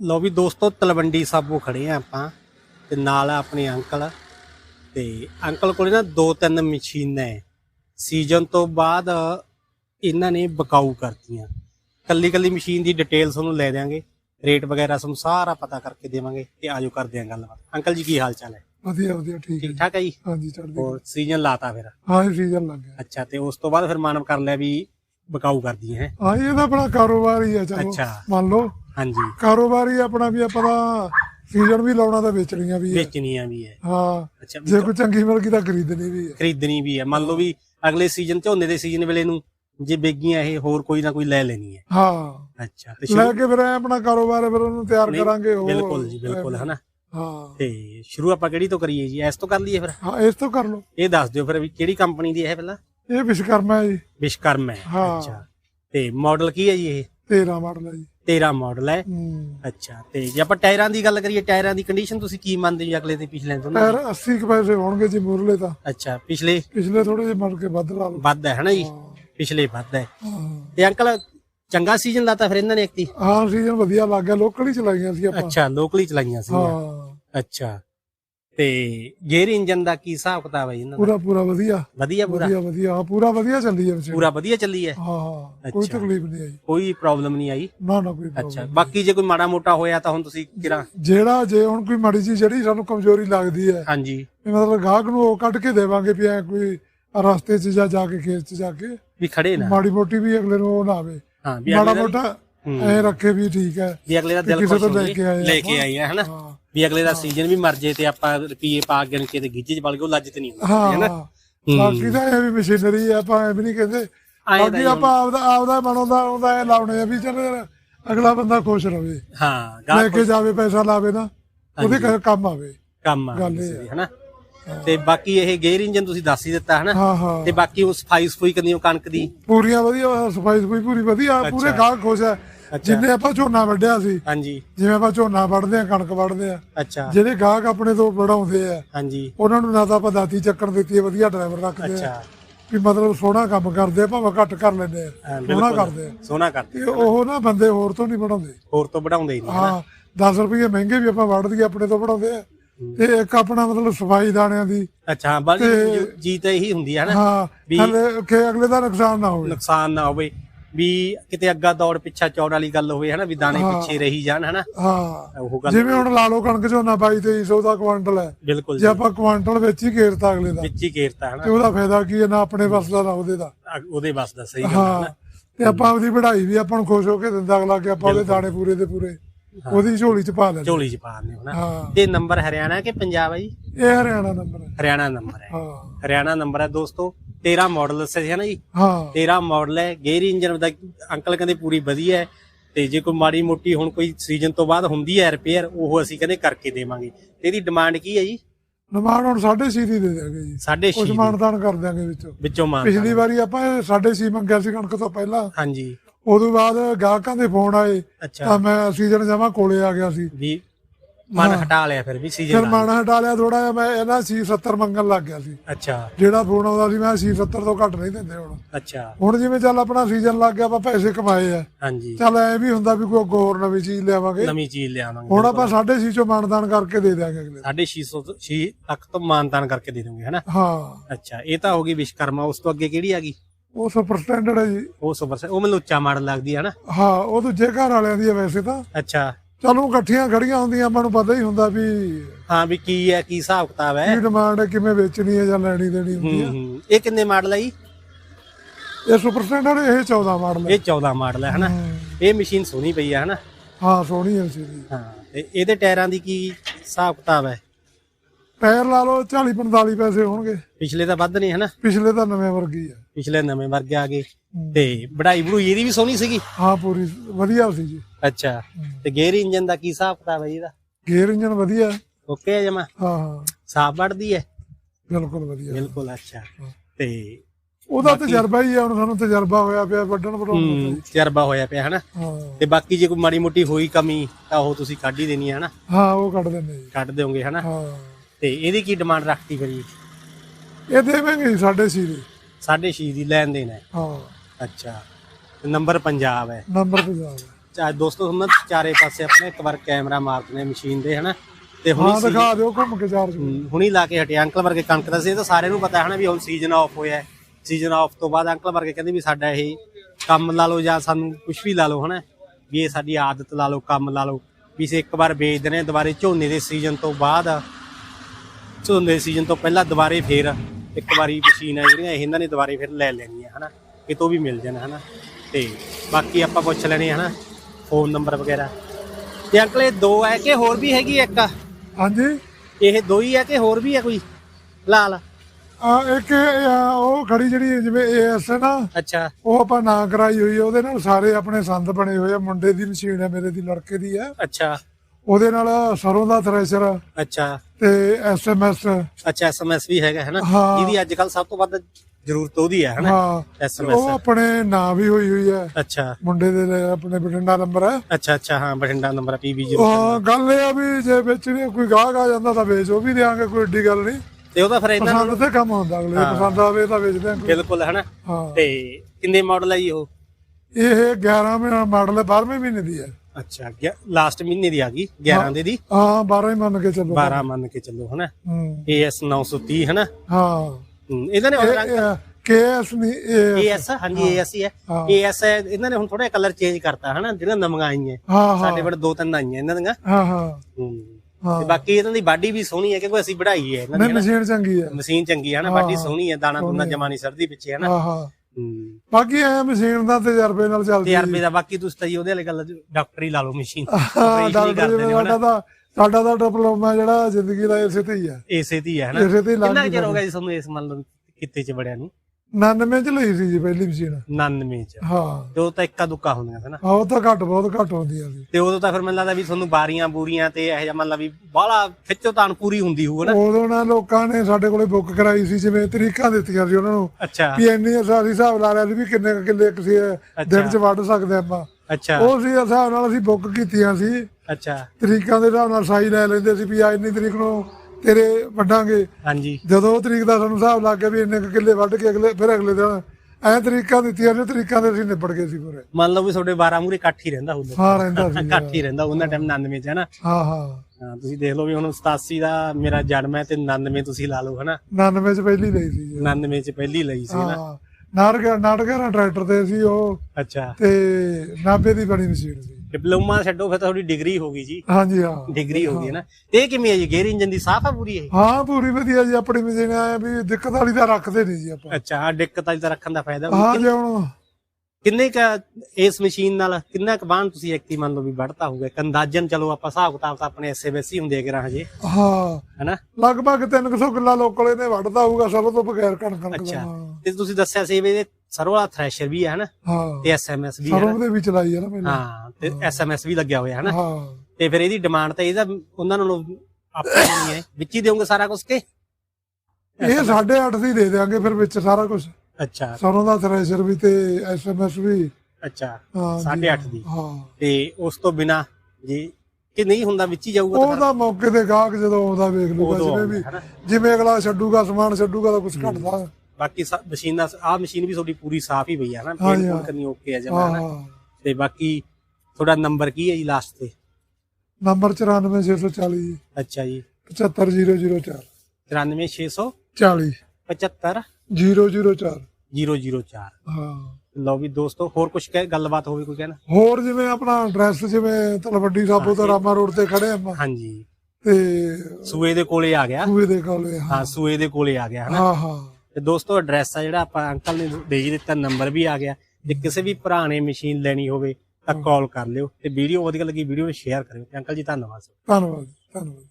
ਲੋ ਵੀ ਦੋਸਤੋ ਤਲਵੰਡੀ ਸਾਬੋ ਖੜੇ ਆ ਆਪਾਂ ਤੇ ਨਾਲ ਆ ਆਪਣੇ ਅੰਕਲ। ਤੇ ਅੰਕਲ ਕੋਲੇ ਨਾ ਦੋ ਤਿੰਨ ਮਸ਼ੀਨਾਂ ਹੈ ਸੀਜ਼ਨ ਤੋਂ ਬਾਅਦ ਇਹਨਾਂ ਨੇ ਬਕਾਊ ਕਰਤੀਆਂ। ਕੱਲੀ ਕੱਲੀ ਮਸ਼ੀਨ ਦੀ ਡਿਟੇਲ ਤੁਹਾਨੂੰ ਲੈ ਦਿਆਂਗੇ। ਰੇਟ ਵਗੈਰਾ ਤੁਹਾਨੂੰ ਸਾਰਾ ਪਤਾ ਕਰਕੇ ਦੇਵਾਂਗੇ ਤੇ ਆਜੋ ਕਰਦੇ ਆਂ ਗੱਲਬਾਤ। ਅੰਕਲ ਜੀ ਕੀ ਹਾਲ ਚਾਲ ਹੈ ਵਧੀਆ ਵਧੀਆ ਠੀਕ ਠੀਕ। ਠਾਕ ਹੈ ਜੀ? ਹਾਂਜੀ ਚੜ੍ਹਦੀ ਹੋਰ ਸੀਜ਼ਨ ਲਾਤਾ ਫਿਰ? ਹਾਂ ਸੀਜ਼ਨ ਲੱਗ ਗਿਆ। ਅੱਛਾ ਤੇ ਉਸ ਤੋਂ ਬਾਅਦ ਫਿਰ ਮਾਨਵ ਕਰ ਲਿਆ ਵੀ ਬਕਾਊ ਕਰਦੀ ਹੈ। ਹਾਂ ਇਹਦਾ ਆਪਣਾ ਕਾਰੋਬਾਰ ਹੀ ਹੈ ਚਲੋ। ਅੱਛਾ। ਮੰਨ ਲਓ। ਹਾਂਜੀ। ਕਾਰੋਬਾਰ ਹੀ ਆਪਣਾ ਵੀ ਆਪਾਂ ਸੀਜ਼ਨ ਵੀ ਲਾਉਣਾ ਤਾਂ ਵੇਚਣੀਆਂ ਵੀ ਹੈ। ਵੇਚਣੀਆਂ ਵੀ ਹੈ। ਹਾਂ। ਅੱਛਾ ਜੇ ਕੋਈ ਚੰਗੀ ਮਿਲ ਗਈ ਤਾਂ ਖਰੀਦਣੀ ਵੀ ਹੈ। ਖਰੀਦਣੀ ਵੀ ਹੈ। ਮੰਨ ਲਓ ਵੀ ਅਗਲੇ ਸੀਜ਼ਨ ਝੋਨੇ ਦੇ ਸੀਜ਼ਨ ਵੇਲੇ ਨੂੰ ਜੇ ਬੇਗੀਆਂ ਇਹ ਹੋਰ ਕੋਈ ਨਾ ਕੋਈ ਲੈ ਲੈਣੀ ਹੈ। ਹਾਂ। ਅੱਛਾ ਤੇ ਸ਼ੁਰੂ- ਲੈ ਕੇ ਫਿਰ ਐਂ ਆਪਣਾ ਕਾਰੋਬਾਰ ਫਿਰ ਉਹਨੂੰ ਤਿਆਰ ਨਹੀਂ, ਕਰਾਂਗੇ ਹੋਰ। ਬਿਲਕੁਲ ਜੀ ਬਿਲਕੁਲ ਹਨਾ। ਹਾਂ। ਤੇ ਸ਼ੁਰੂ ਆਪਾਂ ਕਿਹੜੀ ਤੋਂ ਕਰੀਏ ਜੀ? ਇਸ ਤੋਂ ਕਰ ਲਈਏ ਫਿਰ? ਹਾਂ ਇਸ ਤੋਂ ਕਰ ਲਓ। ਇਹ ਦੱਸ ਦਿਓ ਫਿਰ ਵੀ ਕਿਹੜੀ ਕੰਪਨੀ ਦੀ ਹੈ ਪਹਿਲਾਂ? ਇਹ ਵਿਸ਼ਕਰਮਾ ਹੈ ਜੀ। ਵਿਸ਼ਕਰਮ ਹੈ। ਹਾਂ। ਅੱਛਾ। ਤੇ ਮਾਡਲ ਕੀ ਹੈ ਜੀ ਇਹ? 13 ਮਾਡਲ ਹੈ ਜੀ। 13 ਮਾਡਲ ਹੈ। ਹੂੰ। ਅੱਛਾ। ਤੇ ਜੇ ਆਪਾਂ ਟਾਇਰਾਂ ਦੀ ਗੱਲ ਕਰੀਏ ਟਾਇਰਾਂ ਦੀ ਕੰਡੀਸ਼ਨ ਤੁਸੀਂ ਕੀ ਮੰਨਦੇ ਜੀ ਅਗਲੇ ਤੇ ਪਿਛਲੇ ਤੋਂ? ਟਾਇਰ 80 ਕੁ ਪੈਸੇ ਹੋਣਗੇ ਜੀ ਮੁਰਲੇ ਤਾਂ। ਅੱਛਾ ਪਿਛਲੇ? ਪਿਛਲੇ ਥੋੜੇ ਜਿਹੇ ਮੜ ਕੇ ਵੱਧ ਲਾ ਲਓ। ਵੱਧ ਹੈ ਹਨਾ ਜੀ। ਪਿਛਲੇ ਵੱਧ ਹੈ। ਹਾਂ। ਤੇ ਅੰਕਲ ਚੰਗਾ ਸੀਜ਼ਨ ਲਾਤਾ ਫਿਰ ਇਹਨਾਂ ਨੇ ਇੱਕ ਦੀ ਹਾਂ ਸੀਜ਼ਨ ਵਧੀਆ ਲੱਗ ਗਿਆ। ਲੋਕਲ ਹੀ ਚਲਾਈਆਂ ਸੀ ਆਪਾਂ। ਅੱਛਾ ਲੋਕਲੀ ਚਲਾਈਆਂ ਸੀ। ਹਾਂ। ਅੱਛਾ। ਤੇ ਗੇਅਰ ਇੰਜਨ ਦਾ ਕੀ ਹਿਸਾਬ ਕਿਤਾਬ ਹੈ ਜੀ ਇਹਨਾਂ ਦਾ? ਪੂਰਾ ਪੂਰਾ ਵਧੀਆ। ਵਧੀਆ ਪੂਰਾ? ਵਧੀਆ ਵਧੀਆ। ਹਾਂ ਪੂਰਾ ਵਧੀਆ ਚੱਲੀ ਹੈ ਮਸ਼ੀਨ ਪੂਰਾ ਵਧੀਆ ਚੱਲੀ ਹੈ? ਹਾਂ ਹਾਂ। ਕੋਈ ਅੱਛਾ। ਤਕਲੀਫ ਨਹੀਂ ਆਈ। ਕੋਈ ਪ੍ਰੋਬਲਮ ਨਹੀਂ ਆਈ? ਨਾ ਨਾ ਕੋਈ ਅੱਛਾ। problem ਬਾਕੀ ਜੇ ਕੋਈ ਮਾੜਾ ਮੋਟਾ ਹੋਇਆ ਤਾਂ ਹੁਣ ਤੁਸੀਂ ਕਿਰਾ। ਜਿਹੜਾ ਜੇ ਹੁਣ ਕੋਈ ਮਾੜੀ ਜੀ ਜਿਹੜੀ ਸਾਨੂੰ ਕਮਜ਼ੋਰੀ ਲੱਗਦੀ ਹੈ ਹਾਂਜੀ। ਵੀ ਮਤਲਬ ਗਾਹਕ ਨੂੰ ਉਹ ਕੱਢ ਕੇ ਦੇਵਾਂਗੇ ਵੀ ਐ ਕੋਈ ਰਸਤੇ 'ਚ ਜਾਂ ਜਾ ਕੇ ਖੇਤ 'ਚ ਜਾ ਕੇ ਵੀ ਖੜੇ ਨਾ। ਮਾੜੀ ਮੋਟੀ ਵੀ ਅਗਲੇ ਨੂੰ ਉਹ ਨਾ ਆਵੇ। ਹਾਂ ਵੀ ਮਾੜਾ ਅਗਲੇ ਦਾ ਮੋਟਾ ਹੂੰ। ਐ ਰੱਖੇ ਵੀ ਠੀਕ ਹੈ। ਵੀ ਅਗਲੇ ਦਾ ਦਿਲ ਕਿਸੇ ਖੁਸ਼ ਤੋਂ ਹੋ ਲੈ ਜੇ ਕੇ ਆਏ ਲੈ ਕੇ ਆਪਾਂ। ਆਈ ਹੈ ਹਨਾ? ਹਾਂ। ਵੀ ਅਗਲੇ ਦਾ ਸੀਜ਼ਨ ਵੀ ਮਰ ਜੇ ਤੇ ਆਪਾਂ ਰੁਪਏ ਪਾ ਕੇ ਕੇ ਤੇ ਗਿੱਜੇ ਚ ਵਲ ਗਏ ਉਹ ਲੱਜਤ ਨਹੀਂ ਹੁੰਦੀ ਹਾਂ ਹੈ ਨਾ ਬਾਕੀ ਤਾਂ ਇਹ ਵੀ ਮਸ਼ੀਨਰੀ ਆ ਆਪਾਂ ਐ ਵੀ ਨਹੀਂ ਕਹਿੰਦੇ। ਬਾਕੀ ਹੀ ਆਪਾਂ ਆਪਦਾ ਆਪਦਾ ਬਣਾਉਂਦਾ ਉਹਦਾ ਇਹ ਲਾਉਣੇ ਆ ਵੀ ਚਲ ਅਗਲਾ ਬੰਦਾ ਖੁਸ਼ ਰਵੇ। ਹਾਂ ਲੈ ਗਾਹ ਕੇ ਜਾਵੇ ਪੈਸਾ ਲਾਵੇ ਨਾ ਉਹਦੇ ਕੰਮ ਆਵੇ। ਕੰਮ ਆ ਗੱਲ ਕਿਸੇ ਇਹ ਦੀ, ਹਨਾ? ਤੇ ਬਾਕੀ ਇਹ ਗੇਅਰ ਇੰਜਨ ਤੁਸੀਂ ਦੱਸ ਹੀ ਦਿੱਤਾ ਹਨਾ? ਹਾਂ ਹਾਂ। ਤੇ ਬਾਕੀ ਉਹ ਸਫ਼ਾਈ ਸਫੂਈ ਕਰਨੀ ਉਹ ਕਣਕ ਦੀ? ਪੂਰੀਆਂ ਵਧੀਆ ਸਫ਼ਾਈ ਸਫੂਈ ਪੂਰੀ ਵਧੀਆ ਪੂਰੇ ਗਾਹਕ ਖੁਸ਼ ਆ। ਜਿੰਨੇ ਆਪਾਂ ਝੋਨਾ ਵੱਢਿਆ ਸੀ ਹਾਂਜੀ। ਜਿਵੇਂ ਆਪਾਂ ਝੋਨਾ ਵੱਢਦੇ ਆ ਕਣਕ ਵੱਢਦੇ ਆ ਅੱਛਾ। ਜਿਹੜੇ ਗਾਹਕ ਆਪਣੇ ਤੋਂ ਵੜਾਉਂਦੇ ਆ ਹਾਂਜੀ। ਉਹਨਾਂ ਨੂੰ ਨਾ ਤਾਂ ਆਪਾਂ ਦਾਤੀ ਚੱਕਣ ਦਿੱਤੀ ਹੈ ਵਧੀਆ ਡਰਾਈਵਰ ਰੱਖਦੇ ਆ। ਅੱਛਾ। ਵੀ ਮਤਲਬ ਸੋਹਣਾ ਕੰਮ ਕਰਦੇ ਆ ਭਾਵੇਂ ਘੱਟ ਕਰ ਲੈਂਦੇ ਆ ਸੋਹਣਾ। ਕਰਦੇ ਆ। ਸੋਹਣਾ ਕਰਦੇ ਉਹ ਨਾ ਬੰਦੇ ਹੋਰ ਤੋਂ ਨਹੀਂ ਬਣਾਉਂਦੇ ਹੋਰ ਤੋਂ ਵਧਾਉਂਦੇ ਹੀ ਨਹੀਂ ਹਾਂ 10 ਰੁਪਏ ਮਹਿੰਗੇ ਵੀ ਆਪਾਂ ਵੱਢ ਦਈਏ ਆਪਣੇ ਤੋਂ ਬਣਾਉਂਦੇ ਆ। ਤੇ ਇੱਕ ਆਪਣਾ ਮਤਲਬ ਸਫ਼ਾਈ ਦਾਣਿਆਂ ਦੀ। ਅੱਛਾ ਬੜੀ ਜੀ ਤਾਂ ਇਹੀ ਹੁੰਦੀ ਹੈ ਨਾ? ਹਾਂ ਵੀ- ਕਿ ਅਗਲੇ ਦਾ ਨੁਕਸਾਨ ਨਾ ਹੋਵੇ। ਨੁਕਸਾਨ ਨਾ ਹੋਵੇ। ਵੀ ਕਿਤੇ ਅੱਗਾ ਦੌੜ ਪਿੱਛਾ ਚੌੜ ਵਾਲੀ ਗੱਲ ਹੋਵੇ ਹਨਾ ਵੀ ਦਾਣੇ ਪਿੱਛੇ ਰਹੀ ਜਾਣ ਹਨਾ। ਹਾਂ। ਉਹ ਗੱਲ ਜਿਵੇਂ ਹੁਣ ਲਾ ਲਓ ਕਣਕ ਝੋਨਾ 22 2300 ਦਾ ਕੁਆਂਟਲ ਹੈ। ਬਿਲਕੁਲ ਜੇ ਜੀ। ਆਪਾਂ ਕੁਆਂਟਲ ਵਿੱਚ ਹੀ ਘੇਰਤਾ ਅਗਲੇ ਦਾ। ਵਿੱਚ ਹੀ ਘੇਰਤਾ ਹਨਾ। ਤੇ ਉਹਦਾ ਫਾਇਦਾ ਕੀ ਹੈ ਨਾ ਆਪਣੇ ਵੱਸ ਦਾ ਨਾ ਉਹਦੇ ਦਾ। ਉਹਦੇ ਬਸ ਦਾ ਸਹੀ ਗੱਲ ਹੈ ਹਾਂ। ਨਾ। ਤੇ ਆਪਾਂ ਉਹਦੀ ਵਢਾਈ ਵੀ ਆਪਾਂ ਨੂੰ ਖੁਸ਼ ਹੋ ਕੇ ਦਿੰਦਾ ਅਗਲਾ ਕਿ ਆਪਾਂ ਉਹਦੇ ਦਾਣੇ ਪੂਰੇ ਦੇ ਪੂਰੇ ਉਹਦੀ ਝੋਲੀ ਚ ਪਾ ਲੈਂਦੇ। ਝੋਲੀ ਚ ਪਾ ਦਿੰਦੇ ਹੋ ਨਾ। ਹਾਂ। ਤੇ ਨੰਬਰ ਹਰਿਆਣਾ ਕਿ ਪੰਜਾਬ ਹੈ ਜੀ? ਇਹ ਹਰਿਆਣਾ ਨੰਬਰ ਹੈ। ਹਰਿਆਣਾ ਨੰਬਰ ਹੈ। ਹਾਂ। ਹਰਿਆਣਾ ਨੰਬਰ ਹੈ ਦੋਸਤੋ। 13 ਮਾਡਲ ਦੱਸਿਆ ਸੀ ਨਾ ਜੀ? ਹਾਂ। 13 ਮਾਡਲ ਹੈ ਗੇਅਰ ਇੰਜਨ ਦਾ ਅੰਕਲ ਕਹਿੰਦੇ ਪੂਰੀ ਵਧੀਆ ਹੈ। ਤੇ ਜੇ ਕੋਈ ਮਾੜੀ ਮੋਟੀ ਹੁਣ ਕੋਈ ਸੀਜ਼ਨ ਤੋਂ ਬਾਅਦ ਹੁੰਦੀ ਹੈ ਰਿਪੇਅਰ ਉਹ ਅਸੀਂ ਕਹਿੰਦੇ ਕਰਕੇ ਦੇਵਾਂਗੇ। ਤੇ ਇਹਦੀ ਡਿਮਾਂਡ ਕੀ ਹੈ ਜੀ? ਨਮਾਨ ਹੁਣ 6.5 ਦੀ ਦੇ ਦੇਣਗੇ ਜੀ। 6.5 ਕੁਝ ਮਾਨਦਾਨ ਕਰ ਦਿਆਂਗੇ ਵਿੱਚੋਂ। ਵਿੱਚੋਂ ਮਾਨ ਪਿਛਲੀ ਵਾਰੀ ਆਪਾਂ 6.5 ਮੰਗਿਆ ਸੀ ਕਣਕ ਤੋਂ ਪਹਿਲਾਂ। ਹਾਂਜੀ। ਉਦੋਂ ਬਾਅਦ ਗਾਹਕਾਂ ਦੇ ਫੋਨ ਆਏ। ਤਾਂ ਮੈਂ ਸੀਜ਼ਨ ਜਮਾ ਕੋਲੇ ਆ ਗਿਆ ਸੀ। ਮਨ ਹਟਾ ਲਿਆ ਫਿਰ ਵੀ ਫਿਰ ਸੀਜ਼ਨ ਮਨ ਹਟਾ ਲਿਆ ਥੋੜਾ ਜਿਹਾ ਮੈਂ ਇਹਨਾਂ ਸੀ 70 ਮੰਗਣ ਲੱਗ ਗਿਆ ਸੀ। ਅੱਛਾ। ਜਿਹੜਾ ਫੋਨ ਆਉਂਦਾ ਸੀ ਮੈਂ ਸੀ 70 ਤੋਂ ਘੱਟ ਨਹੀਂ ਦਿੰਦੇ ਹੁਣ। ਅੱਛਾ। ਹੁਣ ਜਿਵੇਂ ਚੱਲ ਆਪਣਾ ਸੀਜ਼ਨ ਲੱਗ ਗਿਆ ਆਪਾਂ ਪੈਸੇ ਕਮਾਏ ਆ। ਹਾਂਜੀ। ਚੱਲ ਐ ਵੀ ਹੁੰਦਾ ਵੀ ਕੋਈ ਹੋਰ ਨਵੀਂ ਚੀਜ਼ ਲਿਆਵਾਂਗੇ। ਨਵੀਂ ਚੀਜ਼ ਲਿਆਵਾਂਗੇ ਹੁਣ ਆਪਾਂ 6.5 ਚੋਂ ਮਾਨਦਾਨ ਕਰਕੇ ਦੇ ਦਿਆਂਗੇ ਅਗਲੇ ਨੂੰ। 650 ਤੋਂ 6 ਲੱਖ ਤੋਂ ਮਾਨਤਾਨ ਕਰਕੇ ਦੇ ਦੋਗੇ ਹਨਾ? ਹਾਂ। ਅੱਛਾ ਇਹ ਤਾਂ ਹੋ ਗਈ ਵਿਸ਼ਕਰਮਾ ਉਸ ਤੋਂ ਅੱਗੇ ਕਿਹੜੀ ਆ ਗਈ? ਉਹ ਸੁਪਰ ਸਟੈਂਡਰਡ ਹੈ ਜੀ। ਉਹ ਸੁਪਰ ਉਹ ਮੈਨੂੰ ਉੱਚਾ ਮਾਡਲ ਲੱਗਦੀ ਹੈ ਨਾ ਹਾਂ ਉਹ ਦੂਜੇ ਘਰ ਵਾਲਿਆਂ ਦੀ ਹੈ ਵੈਸੇ ਤਾਂ। ਅੱਛਾ। ਚਲੋ ਇਕੱਠੀਆਂ ਖੜੀਆਂ ਹੁੰਦੀਆਂ ਆਪਾਂ ਨੂੰ ਪਤਾ ਹੀ ਹੁੰਦਾ ਵੀ ਹਾਂ ਵੀ ਕੀ ਹੈ ਕੀ ਹਿਸਾਬ ਕਿਤਾਬ ਹੈ। ਕੀ ਡਿਮਾਂਡ ਹੈ ਕਿਵੇਂ ਵੇਚਣੀ ਹੈ ਜਾਂ ਲੈਣੀ ਦੇਣੀ ਹੁੰਦੀ ਹੂੰ। ਇਹ ਕਿੰਨੇ ਮਾਡਲ ਹੈ ਜੀ? ਇਹ ਸੁਪਰ ਸਟੈਂਡਰਡ ਇਹ 14 ਮਾਡਲ ਹੈ। ਇਹ 14 ਮਾਡਲ ਹੈ ਹਨਾ? ਇਹ ਮਸ਼ੀਨ ਸੋਹਣੀ ਪਈ ਹੈ ਹਨਾ? ਹਾਂ ਸੋਹਣੀ ਹੈ ਸੀ ਜੀ ਹਾਂ ਤੇ ਇਹਦੇ ਟਾਇਰਾਂ ਦੀ ਕੀ ਹਿਸਾਬ ਕਿਤਾਬ ਹੈ? ਟਾਇਰ ਲਾ ਲਓ 40 45 ਪੈਸੇ ਹੋਣਗੇ। ਪਿਛਲੇ ਤਾਂ ਵੱਧ ਨਹੀਂ ਹਨਾ? ਪਿਛਲੇ ਤਾਂ ਨਵੇਂ ਵਰਗੀ ਹੈ ਪਿਛਲੇ ਨਵੇਂ ਵਰਗੇ ਆ ਗਏ। ਤੇ ਵਢਾਈ ਵਢੂਈ ਇਹਦੀ ਵੀ ਸੋਹਣੀ ਸੀਗੀ? ਹਾਂ ਪੂਰੀ ਵਧੀਆ ਸੀ ਜੀ। ਅੱਛਾ। ਤੇ ਗੇਅਰ ਇੰਜਨ ਦਾ ਕੀ ਹਿਸਾਬ ਕਿਤਾਬ ਹੈ ਇਹਦਾ? ਗੇਅਰ ਇੰਜਨ ਵਧੀਆ। ਓਕੇ ਹੈ ਜਮਾ? ਹਾਂ ਹਾਂ। ਸਾਫ਼ ਵੱਢਦੀ ਹੈ? ਬਿਲਕੁਲ ਵਧੀਆ। ਬਿਲਕੁਲ ਅੱਛਾ। ਤੇ ਉਹਦਾ ਤਜਰਬਾ ਹੀ ਹੈ ਹੁਣ ਸਾਨੂੰ ਤਜਰਬਾ ਹੋਇਆ ਪਿਆ ਦਾ ਹੂੰ ਤਜਰਬਾ ਹੋਇਆ ਪਿਆ ਹਨਾ? ਤੇ ਬਾਕੀ ਜੇ ਕੋਈ ਮਾੜੀ ਮੋਟੀ ਹੋਈ ਕਮੀ ਤਾਂ ਉਹ ਤੁਸੀਂ ਕੱਢ ਹੀ ਦੇਣੀ ਹੈ ਹਨਾ? ਹਾਂ ਉਹ ਕੱਢ ਦਿੰਦੇ ਜੀ। ਕੱਢ ਦਿਓਗੇ ਹਨਾ? ਹਾਂ। ਤੇ ਇਹਦੀ ਕੀ ਡਿਮਾਂਡ ਰੱਖਤੀ ਫਿਰ ਜੀ? ਇਹ ਦੇਵਾਂਗੇ ਸਾਡੇ ਸੀ ਦੀ 6.5 ਦੀ ਲੈਣ ਦੇਣ ਹੈ। ਹਾਂ। ਅੱਛਾ। ਨੰਬਰ ਪੰਜਾਬ ਹੈ। ਨੰਬਰ ਜਾ ਚਾ ਦੋਸਤੋ ਨਾ ਚਾਰੇ ਪਾਸੇ ਆਪਣੇ ਇੱਕ ਵਾਰ ਕੈਮਰਾ ਮਾਰਦੇ ਮਸ਼ੀਨ ਦੇ ਹਨਾ? ਤੇ ਹੁਣੀ ਹਾਂ ਦਿਖਾ ਦਿਓ ਘੁੰਮ ਕੇ ਚਾਰ ਚੋ ਹਮ, ਹੁਣੀ ਲਾ ਕੇ ਹਟੇ ਅੰਕਲ ਵਰਗੇ ਕਣਕ ਦਾ ਸੀ ਇਹ ਤਾਂ ਸਾਰਿਆਂ ਨੂੰ ਪਤਾ ਹੈ ਨਾ ਵੀ ਹੁਣ ਸੀਜ਼ਨ ਆਫ ਹੋਇਆ ਸੀਜ਼ਨ ਆਫ ਤੋਂ ਬਾਅਦ ਅੰਕਲ ਵਰਗੇ ਕਹਿੰਦੇ ਵੀ ਸਾਡਾ ਇਹ ਕੰਮ ਲਾ ਲਓ ਜਾਂ ਸਾਨੂੰ ਕੁਝ ਵੀ ਲਾ ਲਓ ਹਨਾ? ਵੀ ਇਹ ਸਾਡੀ ਆਦਤ ਲਾ ਲਓ ਕੰਮ ਲਾ ਲਓ। ਵੀ ਅਸੀਂ ਇੱਕ ਵਾਰ ਵੇਚ ਦਿੰਦੇ ਹਾਂ ਦੁਬਾਰੇ ਝੋਨੇ ਦੇ ਸੀਜ਼ਨ ਤੋਂ ਬਾਅਦ ਝੋਨੇ ਦੇ ਸੀਜ਼ਨ ਤੋਂ ਪਹਿਲਾਂ ਦੁਬਾਰੇ ਫੇਰ ਇੱਕ ਵਾਰੀ ਮਸ਼ੀਨ ਜਿਹੜੀਆਂ ਇਹ ਇਹਨਾਂ ਨੇ ਦੁਬਾਰੇ ਫਿਰ ਲੈ ਲੈਣੀਆਂ ਹਨਾ? ਕਿਤੋਂ ਵੀ ਮਿਲ ਜਾਣ ਹਨਾ? ਤੇ ਬਾਕੀ ਆਪਾਂ ਪੁੱਛ ਲੈਣੇ ਹਨਾ? ਫੋਨ ਨੰਬਰ ਵਗੈਰਾ। ਤੇ ਅੰਕਲ ਇਹ ਦੋ ਹੈ ਕਿ ਹੋਰ ਵੀ ਹੈਗੀ ਇੱਕ? ਹਾਂਜੀ। ਇਹ ਦੋ ਹੀ ਹੈ ਕਿ ਹੋਰ ਵੀ ਹੈ ਕੋਈ? ਲਾਲ। ਆ ਇੱਕ ਇਹ ਆ, ਉਹ ਖੜੀ ਜਿਹੜੀ ਜਿਵੇਂ ਏਐਸ ਹੈ ਨਾ ਅੱਛਾ। ਉਹ ਆਪਾਂ ਨਾ ਕਰਾਈ ਹੋਈ ਆ ਉਹਦੇ ਨਾਲ ਸਾਰੇ ਆਪਣੇ ਸੰਦ ਬਣੇ ਹੋਏ ਆ ਮੁੰਡੇ ਦੀ ਮਸ਼ੀਨ ਹੈ ਮੇਰੇ ਦੀ ਲੜਕੇ ਦੀ ਹੈ। ਅੱਛਾ। ਉਹਦੇ ਨਾਲ ਸਰੋਂ ਦਾ ਥ੍ਰੈਸ਼ਰ ਅੱਛਾ। ਤੇ ਐਸਐਮਐਸ ਅੱਛਾ ਐਸਐਮਐਸ ਵੀ ਹੈਗਾ ਹੈ ਨਾ ਹਾਂ। ਜਿਹਦੀ ਅੱਜ ਕੱਲ ਸਭ ਤੋਂ ਵੱਧ ਜ਼ਰੂਰਤ ਉਹਦੀ ਹੈ ਹਨਾ? ਹਾਂ। ਉਹ ਐਸਐਮਐਸ ਆਪਣੇ ਨਾਂ ਵੀ ਹੋਈ ਹੋਈ ਹੈ ਅੱਛਾ। ਮੁੰਡੇ ਦੇ ਲਈ ਆਪਣੇ ਬਠਿੰਡਾ ਨੰਬਰ ਹੈ ਅੱਛਾ ਅੱਛਾ ਹਾਂ ਬਠਿੰਡਾ ਨੰਬਰ ਪੀਬੀ ਉਹ ਗੱਲ ਇਹ ਆ ਵੀ ਜੇ ਵਿੱਚ ਵੀ ਕੋਈ ਗਾਹਕ ਆ ਜਾਂਦਾ ਤਾਂ ਵੇਚ ਉਹ ਵੀ ਦਿਆਂਗੇ ਕੋਈ ਏਡੀ ਗੱਲ ਨਹੀਂ। ਤੇ ਉਹਦਾ ਫਿਰ ਇਹਨਾਂ ਨੂੰ ਪਸੰਦ ਤੇ ਕੰਮ ਹੁੰਦਾ ਅਗਲੇ ਨੂੰ ਪਸੰਦ ਆਵੇ ਤਾਂ ਵੇਚ ਦਿਆਂਗੇ ਬਿਲਕੁਲ ਹਾਂ। ਤੇ ਕਿੰਨੇ ਮਾਡਲ ਹੈ ਜੀ ਉਹ? ਇਹ 11 ਮਹੀਨਾ ਮਾਡਲ ਹੈ 12ਵੇਂ ਮਹੀਨੇ ਦੀ ਹੈ ਅੱਛਾ ਲਾਸਟ ਮਹੀਨੇ ਦੀ ਆ ਗਈ 11 ਦੇ ਦੀ। ਹਾਂ 12 ਹੀ ਮੰਨ ਕੇ ਚੱਲੋ। 12 ਮੰਨ ਕੇ ਚੱਲੋ ਹਨਾ? ਹੂੰ। AS 930 ਹਨਾ? ਹਾਂ। ਹਮ, ਇਹਨਾਂ ਨੇ ਆਰਡਰ ਕੇਐਸ ਨਹੀਂ ਇਹ AS ਹਾਂਜੀ AS ਹੀ ਹੈ। ਹਾਂ। AS ਹੈ ਇਹਨਾਂ ਨੇ ਹੁਣ ਥੋੜਾ ਕਲਰ ਚੇਂਜ ਕਰਤਾ ਹਨਾ? ਜਿਹੜੀਆਂ ਨਵੀਆਂ ਆਈਆਂ। ਸਾਡੇ ਕੋਲ ਦੋ ਤਿੰਨ ਆਈਆਂ ਇਹਨਾਂ ਦੀਆਂ। ਹਾਂ ਹਾਂ। ਹਮ। ਹਾਂ। ਤੇ ਬਾਕੀ ਇਹਨਾਂ ਦੀ ਬਾਡੀ ਵੀ ਸੋਹਣੀ ਹੈ ਕਿਉਂਕਿ ਅਸੀਂ ਵਧਾਈ ਹੈ ਇਹਨਾਂ ਦੀ ਨਹੀਂ ਮਸ਼ੀਨ ਚੰਗੀ ਹੈ। ਮਸ਼ੀਨ ਚੰਗੀ ਹੈ ਨਾ ਬਾਡੀ ਸੋਹਣੀ ਹੈ ਦਾਣਾ ਦੂਣਾ ਜਮਾਨੀ ਸਰਦੀ ਪਿੱਛੇ ਹੈ ਨਾ ਹਾਂ ਹਾਂ। ਹਮ। ਬਾਕੀ ਐ ਮਸ਼ੀਨ ਦਾ ਤਜਰਬੇ ਨਾਲ ਚੱਲਦੀ ਤਜਰਬੇ ਦਾ ਬਾਕੀ ਤੁਸੀਂ ਤਾਂ ਜੀ ਉਹਦੇ ਵਾਲੀ ਗੱਲ ਡਾਕਟਰ ਹੀ ਲਾ ਲਓ ਮਸ਼ੀਨ। ਹਾਂ ਹੀ ਕਰਦੇ ਨੇ ਸਾਡਾ ਤਾਂ ਸਾਡਾ ਤਾਂ ਡਿਪਲੋਮਾ ਜਿਹੜਾ ਜ਼ਿੰਦਗੀ ਦਾ ਇਸੇ ਤੇ ਹੀ ਹੈ ਇਸੇ ਦੀ ਹੈ ਨਾ ਤੇ ਹੀ ਲੱਗ ਕਿੰਨਾ ਚਿਰ ਹੋ ਗਿਆ ਜੀ ਤੁਹਾਨੂੰ ਇਸ ਮੰਨ ਲਓ ਕਿੱਤੇ ਚ ਬੜਿਆ ਨੂੰ? 99 ਚ ਲਈ ਸੀ ਜੀ ਪਹਿਲੀ ਮਸ਼ੀਨ 99 ਚ। ਹਾਂ। ਤੇ ਉਹ ਤਾਂ ਇੱਕਾ ਦੁੱਕਾ ਹੁੰਦੀਆਂ ਸੀ ਨਾ। ਹਾਂ ਉਹ ਤਾਂ ਘੱਟ ਬਹੁਤ ਘੱਟ ਹੁੰਦੀਆਂ ਸੀ। ਤੇ ਉਦੋਂ ਤਾਂ ਫਿਰ ਮੈਨੂੰ ਲੱਗਦਾ ਵੀ ਤੁਹਾਨੂੰ ਬਾਰੀਆਂ ਬੂਰੀਆਂ ਤੇ ਇਹੋ ਜਿਹਾ ਮੰਨ ਲਾ ਵੀ ਬਾਹਲਾ ਖਿੱਚੋ ਤਾਣ ਪੂਰੀ ਹੁੰਦੀ ਹੋਊ ਨਾ? ਉਦੋਂ ਨਾ ਲੋਕਾਂ ਨੇ ਸਾਡੇ ਕੋਲੇ ਬੁੱਕ ਕਰਾਈ ਸੀ ਜਿਵੇਂ ਤਰੀਕਾਂ ਦਿੱਤੀਆਂ ਸੀ ਉਹਨਾਂ ਨੂੰ। ਅੱਛਾ। ਵੀ ਇੰਨੀ ਅਸੀਂ ਹਿਸਾਬ ਲਾ ਲਿਆ ਸੀ ਵੀ ਕਿੰਨੇ ਕੁ ਕਿੱਲੇ ਕਿਸੇ ਦਿਨ ਚ ਵੱਢ ਸਕਦੇ ਆਪਾਂ। ਅੱਛਾ। ਉਹ ਸੀ ਹਿਸਾਬ ਨਾਲ ਅਸੀਂ ਬੁੱਕ ਕੀਤੀਆਂ ਸੀ। ਅੱਛਾ। ਤਰੀਕਾਂ ਦੇ ਹਿਸਾਬ ਨਾਲ ਸਾਈ ਲੈ ਲੈਂਦੇ ਸੀ ਵੀ ਆ ਇੰਨੀ ਤਰੀਕ ਨੂੰ ਤੇਰੇ ਵੱਢਾਂਗੇ। ਹਾਂਜੀ। ਜਦੋਂ ਉਹ ਤਰੀਕ ਦਾ ਸਾਨੂੰ ਹਿਸਾਬ ਲੱਗ ਗਿਆ ਵੀ ਇੰਨੇ ਕੁ ਕਿੱਲੇ ਵੱਢ ਕੇ ਅਗਲੇ ਫਿਰ ਅਗਲੇ ਦਿਨ ਐ ਤਰੀਕਾਂ ਦਿੱਤੀਆਂ ਨੇ ਤਰੀਕਾਂ ਦੇ ਅਸੀਂ ਨਿਬੜ ਗਏ ਸੀ ਪੂਰੇ। ਮੰਨ ਲਓ ਵੀ ਤੁਹਾਡੇ 12 ਮੂਰੇ ਇਕੱਠ ਹੀ ਰਹਿੰਦਾ ਹੁੰਦਾ ਹਾਂ ਰਹਿੰਦਾ ਸੀ ਇਕੱਠ ਹੀ ਰਹਿੰਦਾ ਉਹਨਾਂ ਟਾਈਮ 99 ਚ ਹੈ ਨਾ ਹਾਂ ਹਾਂ। ਹਾਂ ਤੁਸੀਂ ਦੇਖ ਲਓ ਵੀ ਹੁਣ 87 ਦਾ ਮੇਰਾ ਜਨਮ ਹੈ ਤੇ 99 ਤੁਸੀਂ ਲਾ ਲਓ ਹਨਾ? 99 ਚ ਪਹਿਲੀ ਲਈ ਸੀ। 99 ਚ ਪਹਿਲੀ ਲਈ ਸੀ ਨਾ ਹਾਂ। ਨਾਟਕ ਨਾਟਕਾਂ ਟਰੈਕਟਰ ਤੇ ਸੀ ਉਹ। ਅੱਛਾ। ਤੇ 90 ਦੀ ਬਣੀ ਮਸ਼ੀਨ ਸੀ। ਡਿਪਲੋਮਾ ਛੱਡੋ ਫਿਰ ਤੁਹਾਡੀ ਡਿਗਰੀ ਹੋ ਗਈ ਜੀ। ਹਾਂਜੀ ਹਾਂ। ਡਿਗਰੀ ਹੋ ਗਈ ਹੈ। ਨਾ। ਤੇ ਇਹ ਕਿਵੇਂ ਹੈ ਜੀ? ਗੇਅਰ ਇੰਜਨ ਦੀ ਸਾਫ਼ ਆ ਪੂਰੀ ਇਹ? ਹਾਂ ਪੂਰੀ ਵਧੀਆ ਜੀ। ਆਪਣੀ ਮਸ਼ੀਨ ਆਇਆ ਵੀ ਦਿੱਕਤ ਵਾਲੀ ਤਾਂ ਰੱਖਦੇ ਨਹੀਂ ਜੀ ਆਪਾਂ। ਅੱਛਾ ਆਹ ਦਿੱਕਤ ਵਾਲੀ ਤਾਂ ਰੱਖਣ ਦਾ ਫਾਇਦਾ ਹਾਂ ਜੇ ਹੁਣ ਕਿੰਨੇ ਕ ਇਸ ਮਸ਼ੀਨ ਨਾਲ ਕਿੰਨਾ ਕ ਬਾਣ ਤੁਸੀਂ ਐਕਟੀ ਮੰਨ ਲਓ ਵੀ ਵੱਢਤਾ ਹੋਊਗਾ? ਇੱਕ ਅੰਦਾਜ਼ਨ ਚਲੋ ਆਪਾਂ ਹਿਸਾਬ ਕਿਤਾਬ ਤਾਂ ਆਪਣੇ ਐਸੇ ਵੈਸੇ ਹੀ ਹੁੰਦੇ ਕਿ ਹਜੇ ਹਾਂ। ਹਨਾ? ਲਗਭਗ 300 ਕਿੱਲਾ ਲੋਕਲੇ ਨੇ ਵੱਢਦਾ ਹੋਊਗਾ ਸਰੋਂ ਤੋਂ ਬਗੈਰ ਕਣਕ ਦਾ। ਅੱਛਾ। ਹਾਂ। ਤੇ ਤੁਸੀਂ ਦੱਸਿਆ ਸੀ ਵੀ ਇਹਦੇ ਸਰੋਂ ਵਾਲਾ ਥ੍ਰੈਸ਼ਰ ਵੀ ਹੈ ਹਨਾ ਹਾਂ। ਤੇ ਐਸਐਮਐਸ ਵੀ ਹੈ ਸਰੋਂ ਨਾ? ਦੇ ਵਿੱਚ ਲਾਈ ਆ ਨਾ ਪਹਿਲਾਂ। ਹਾਂ ਤੇ ਐਸਐਮਐਸ ਵੀ ਲੱਗਿਆ ਹੋਇਆ ਹੈ ਨਾ। ਹਾਂ। ਤੇ ਫਿਰ ਇਹਦੀ ਡਿਮਾਂਡ ਤਾਂ ਇਹਦਾ ਉਹਨਾਂ ਨਾਲੋਂ ਆਪਾਂ ਨਹੀਂ ਹੈ। ਵਿੱਚ ਹੀ ਦੇਵੋਗੇ ਸਾਰਾ ਕੁਝ ਕੇ? ਇਹ 8.5 ਦੀ ਦੇ ਦੇਾਂਗੇ ਫਿਰ ਵਿੱਚ ਸਾਰਾ ਕੁਝ ਅੱਛਾ। ਸਰੋਂ ਦਾ ਥ੍ਰੈਸ਼ਰ ਵੀ ਤੇ ਐਸਐਮਐਸ ਵੀ। ਅੱਛਾ ਹਾਂ ਜੀ, ਦੀ। ਹਾਂ। ਤੇ ਉਸ ਤੋਂ ਬਿਨਾ ਜੀ ਕਿ ਨਹੀਂ ਹੁੰਦਾ ਵਿੱਚ ਹੀ ਜਾਊਗਾ ਤਾਂ ਉਹਦਾ ਮੌਕੇ ਤੇ ਗਾਹਕ ਜਦੋਂ ਆਉਂਦਾ ਵੇਖ ਲੂਗਾ ਉਦੋਂ ਜਿਵੇਂ ਆਉਂਦਾ, ਵੀ ਹਨਾ? ਜਿਵੇਂ ਅਗਲਾ ਛੱਡੂਗਾ ਸਮਾਨ ਛੱਡੂਗਾ ਤਾਂ ਕੁਝ ਘਟਦਾ। ਬਾਕੀ ਸਾ- ਮਸ਼ੀਨਾਂ ਆਹ ਮਸ਼ੀਨ ਵੀ ਤੁਹਾਡੀ ਪੂਰੀ ਸਾਫ਼ ਹੀ ਪਈ ਹੈ ਨਾ ਪੇਂਟ। ਪੂੰਟ ਕਰਨੀ ਓਕੇ ਹੈ ਜਮਾ ਹਾਂ ਨਾ ਹਾਂ। ਤੇ ਬਾਕੀ ਤੁਹਾਡਾ ਨੰਬਰ ਕੀ ਹੈ ਜੀ ਲਾਸਟ ਤੇ? ਨੰਬਰ 94640 ਜੀ। ਅੱਛਾ ਜੀ। 75004 93600 40 75 004 004 ਹਾਂ। ਲਓ ਵੀ ਦੋਸਤੋ ਹੋਰ ਕੁਝ ਗੱਲਬਾਤ ਹੋਵੇ ਕੋਈ ਕਹਿਣਾ? ਹੋਰ ਜਿਵੇਂ ਆਪਣਾ ਐਡਰੈਸ ਜਿਵੇਂ ਤਲਵੱਡੀ ਸਾਬੋ ਤੋਂ ਰਾਮਾ ਰੋਡ ਤੇ ਖੜੇ ਆਪਾਂ। ਹਾਂਜੀ। ਤੇ ਸੂਏ ਦੇ ਕੋਲੇ ਆ ਗਿਆ। ਸੂਏ ਦੇ ਕੋਲੇ ਹਾਂ। ਹਾਂ ਸੂਏ ਦੇ ਕੋਲੇ ਆ ਗਿਆ ਹਨਾ? ਹਾਂ ਹਾਂ। ਤੇ ਦੋਸਤੋ ਐਡਰੈਸ ਆ ਜਿਹੜਾ ਆਪਾਂ ਅੰਕਲ ਨੇ ਦੇ ਜੀ ਦਿੱਤਾ ਨੰਬਰ ਵੀ ਆ ਗਿਆ। ਜੇ ਕਿਸੇ ਵੀ ਭਰਾ ਨੇ ਮਸ਼ੀਨ ਲੈਣੀ ਹੋਵੇ ਤਾਂ ਕਾਲ ਕਰ ਲਿਓ ਤੇ ਵੀਡੀਓ ਵਧੀਆ ਲੱਗੀ ਵੀਡੀਓ ਨੂੰ ਸ਼ੇਅਰ ਕਰਿਓ। ਤੇ ਅੰਕਲ ਜੀ ਧੰਨਵਾਦ ਧੰਨਵਾਦ ਧੰਨਵਾਦ।